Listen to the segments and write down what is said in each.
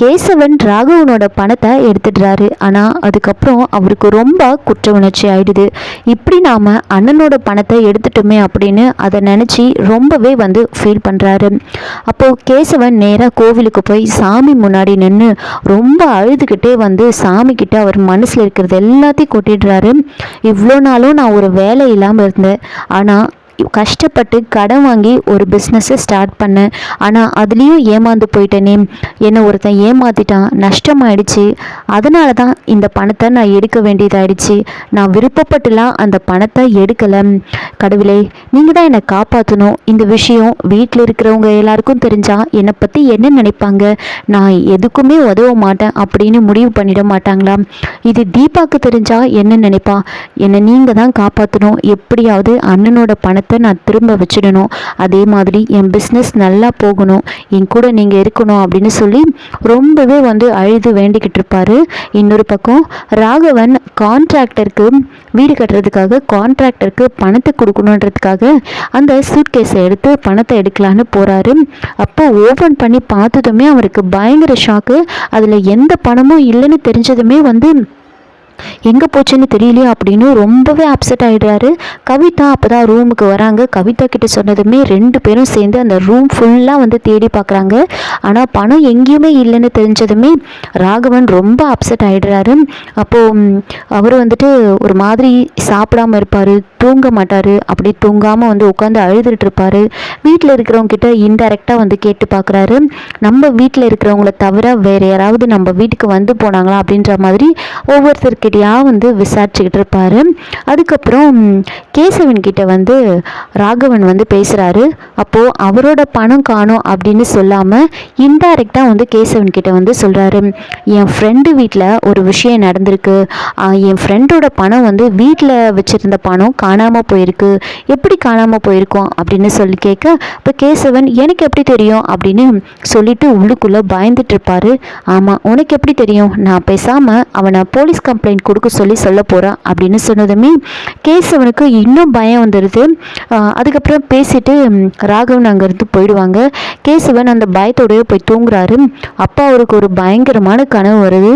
கேசவன் ராகவனோட பணத்தை எடுத்துடுறாரு. ஆனால் அதுக்கப்புறம் அவருக்கு ரொம்ப குற்ற உணர்ச்சி ஆயிடுது. இப்படி நாம் அண்ணனோட பணத்தை எடுத்துட்டோமே அப்படின்னு அதை நினச்சி ரொம்பவே வந்து ஃபீல் பண்ணுறாரு அப்போது கேசவன் நேராக கோவிலுக்கு போய் சாமி முன்னாடி நின்று ரொம்ப அழுதுகிட்டே வந்து சாமிக்கிட்ட அவர் மனசில் இருக்கிறது எல்லாத்தையும் கொட்டிடுறாரு. இவ்வளோ நாளும் நான் ஒரு வேலை இல்லாமல் இருந்தேன். ஆனால் கஷ்டப்பட்டு கடன் வாங்கி ஒரு பிஸ்னஸை ஸ்டார்ட் பண்ணேன் ஆனால் அதுலேயும் ஏமாந்து போயிட்டேனே. என்னை ஒருத்தன் ஏமாற்றிட்டான் நஷ்டமாயிடுச்சு. அதனால தான் இந்த பணத்தை நான் எடுக்க வேண்டியதாயிடுச்சு. நான் விருப்பப்பட்டுலாம் அந்த பணத்தை எடுக்கலை. கடவுளே நீங்கள் தான் என்னை காப்பாற்றணும் இந்த விஷயம் வீட்டில் இருக்கிறவங்க எல்லாருக்கும் தெரிஞ்சால் என்னை பற்றி என்ன நினைப்பாங்க? நான் எதுக்குமே உதவ மாட்டேன் அப்படின்னு முடிவு பண்ணிட மாட்டாங்களா? இது தீபாவுக்கு தெரிஞ்சால் என்ன நினைப்பா? என்னை நீங்கள் தான் காப்பாற்றணும் எப்படியாவது அண்ணனோட பணத்தை பணத்தை நான் திரும்ப வச்சிடணும். அதே மாதிரி என் பிஸ்னஸ் நல்லா போகணும். என் கூட நீங்கள் இருக்கணும் அப்படின்னு சொல்லி ரொம்பவே வந்து அழுது வேண்டிக்கிட்டு இருப்பாரு. இன்னொரு பக்கம் ராகவன் கான்ட்ராக்டருக்கு வீடு கட்டுறதுக்காக கான்ட்ராக்டருக்கு பணத்தை கொடுக்கணுன்றதுக்காக அந்த சூட்கேஸை எடுத்து பணத்தை எடுக்கலான்னு போகிறாரு அப்போ ஓப்பன் பண்ணி பார்த்ததுமே அவருக்கு பயங்கர ஷாக்கு அதில் எந்த பணமும் இல்லைன்னு தெரிஞ்சதுமே வந்து எங்கே போச்சுன்னு தெரியலையே அப்படின்னு ரொம்பவே அப்செட் ஆகிடுறாரு கவிதா அப்போ தான் ரூமுக்கு வராங்க. கவிதா கிட்ட சொன்னதுமே ரெண்டு பேரும் சேர்ந்து அந்த ரூம் ஃபுல்லாக வந்து தேடி பார்க்குறாங்க ஆனால் பணம் எங்கேயுமே இல்லைன்னு தெரிஞ்சதுமே ராகவன் ரொம்ப அப்செட் ஆகிடுறாரு அப்போது அவர் வந்துட்டு ஒரு மாதிரி சாப்பிடாம இருப்பார் தூங்க மாட்டார். அப்படி தூங்காமல் வந்து உட்காந்து அழுதுட்டு இருப்பார். வீட்டில் இருக்கிறவங்க கிட்ட இன்டெரக்டாக வந்து கேட்டு பார்க்குறாரு நம்ம வீட்டில் இருக்கிறவங்கள தவிர வேறு யாராவது நம்ம வீட்டுக்கு வந்து போனாங்களா அப்படின்ற மாதிரி ஒவ்வொருத்தருக்கு கிட்டையாக வந்து விசாரிச்சுக்கிட்டு இருப்பார். அதுக்கப்புறம் கேசவன் கிட்ட வந்து ராகவன் வந்து பேசுகிறாரு அப்போது அவரோட பணம் காணும் அப்படின்னு சொல்லாமல் இன்டைரக்டாக வந்து கேசவன் கிட்ட வந்து சொல்கிறாரு என் ஃப்ரெண்டு வீட்டில் ஒரு விஷயம் நடந்திருக்கு. என் ஃப்ரெண்டோட பணம் வந்து வீட்டில் வச்சுருந்த பணம் காணாமல் போயிருக்கு. எப்படி காணாமல் போயிருக்கோம் அப்படின்னு சொல்லி கேட்க இப்போ கேசவன் எனக்கு எப்படி தெரியும்? அப்படின்னு சொல்லிட்டு உள்ளுக்குள்ளே பயந்துட்டு இருப்பாரு. ஆமாம் உனக்கு எப்படி தெரியும்? நான் பேசாமல் அவனை போலீஸ் கம்ப்ளைண்ட் கொடு கொடுக்க சொல்லி சொல்ல போகிறான் அப்படின்னு சொன்னதுமே கேசவனுக்கு இன்னும் பயம் வந்துடுது அதுக்கப்புறம் பேசிட்டு ராகவன் அங்கேருந்து போயிடுவாங்க. கேசவன் அந்த பயத்தோடய போய் தூங்குறாரு. அப்பா அவருக்கு ஒரு பயங்கரமான கனவு வருது.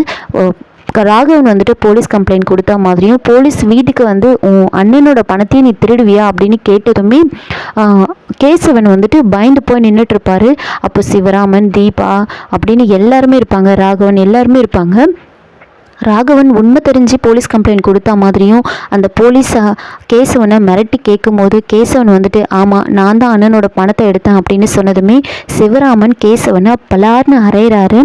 ராகவன் வந்துட்டு போலீஸ் கம்ப்ளைண்ட் கொடுத்தா மாதிரியும் போலீஸ் வீட்டுக்கு வந்து உன் அண்ணனோட பணத்தையும் நீ திருடுவியா? அப்படின்னு கேட்டதுமே கேசவன் வந்துட்டு பயந்து போய் நின்றுட்டு இருப்பாரு அப்போ சிவராமன் தீபா அப்படின்னு எல்லாருமே இருப்பாங்க. ராகவன் எல்லாருமே இருப்பாங்க. ராகவன் உண்மை தெரிஞ்சு போலீஸ் கம்ப்ளைண்ட் கொடுத்தா மாதிரியும் அந்த போலீஸ் கேசவனை மிரட்டி கேட்கும் போது கேசவன் வந்துட்டு ஆமாம் நான் தான் அண்ணனோட பணத்தை எடுத்தேன் அப்படின்னு சொன்னதுமே சிவராமன் கேசவனை பலார்னு அரைகிறாரு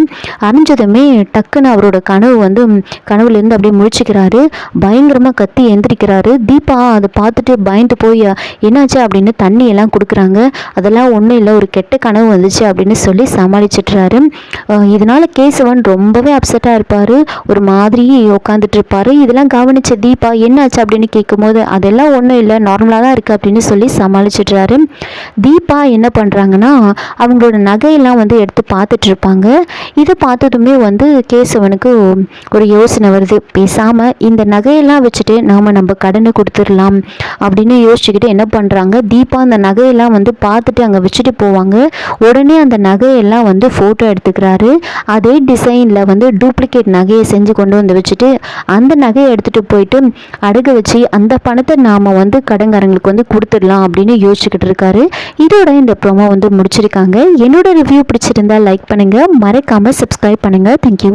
அரைஞ்சதுமே டக்குன்னு அவரோட கனவு வந்து கனவுலேருந்து அப்படியே முழிச்சுக்கிறாரு. பயங்கரமாக கத்தி எந்திரிக்கிறாரு. தீபா அதை பார்த்துட்டு பயந்து போய் என்னாச்சு? அப்படின்னு தண்ணியெல்லாம் கொடுக்குறாங்க. அதெல்லாம் ஒன்றும் இல்லை ஒரு கெட்ட கனவு வந்துச்சு அப்படின்னு சொல்லி சமாளிச்சிட்றாரு. இதனால கேசவன் ரொம்பவே அப்செட்டாக இருப்பார். ஒரு மா மாதிரியே உட்காந்துட்டு இருப்பாரு இதெல்லாம் கவனிச்ச தீபா என்னாச்சு? அப்படின்னு கேட்கும்போது அதெல்லாம் ஒன்றும் இல்லை நார்மலாக தான் இருக்குது அப்படின்னு சொல்லி சமாளிச்சிடுறாரு. தீபா என்ன பண்ணுறாங்கன்னா அவங்களோட நகையெல்லாம் வந்து எடுத்து பார்த்துட்டு இருப்பாங்க இதை பார்த்ததுமே வந்து கேசவனுக்கு ஒரு யோசனை வருது. பேசாமல் இந்த நகையெல்லாம் வச்சுட்டு நாம் நம்ம கடனை கொடுத்துடலாம் அப்படின்னு யோசிச்சுக்கிட்டு என்ன பண்ணுறாங்க தீபா அந்த நகையெல்லாம் வந்து பார்த்துட்டு அங்கே வச்சுட்டு போவாங்க. உடனே அந்த நகையெல்லாம் வந்து ஃபோட்டோ எடுத்துக்கிறாரு. அதே டிசைனில் வந்து டூப்ளிகேட் நகையை செஞ்சு கொண்டு வந்து வச்சுட்டு அந்த நகையை எடுத்துகிட்டு போயிட்டு அடகு வச்சு அந்த பணத்தை நாம் வந்து கடங்காரங்களுக்கு வந்து கொடுத்துடலாம் அப்படின்னு யோசிச்சுக்கிட்டு இருக்காரு. இதோட இந்த ப்ரோமோ வந்து முடிச்சிருக்காங்க. என்னோட ரிவ்யூ பிடிச்சிருந்தா லைக் பண்ணுங்கள் மறக்காமல் சப்ஸ்கிரைப் பண்ணுங்கள் தேங்க்யூ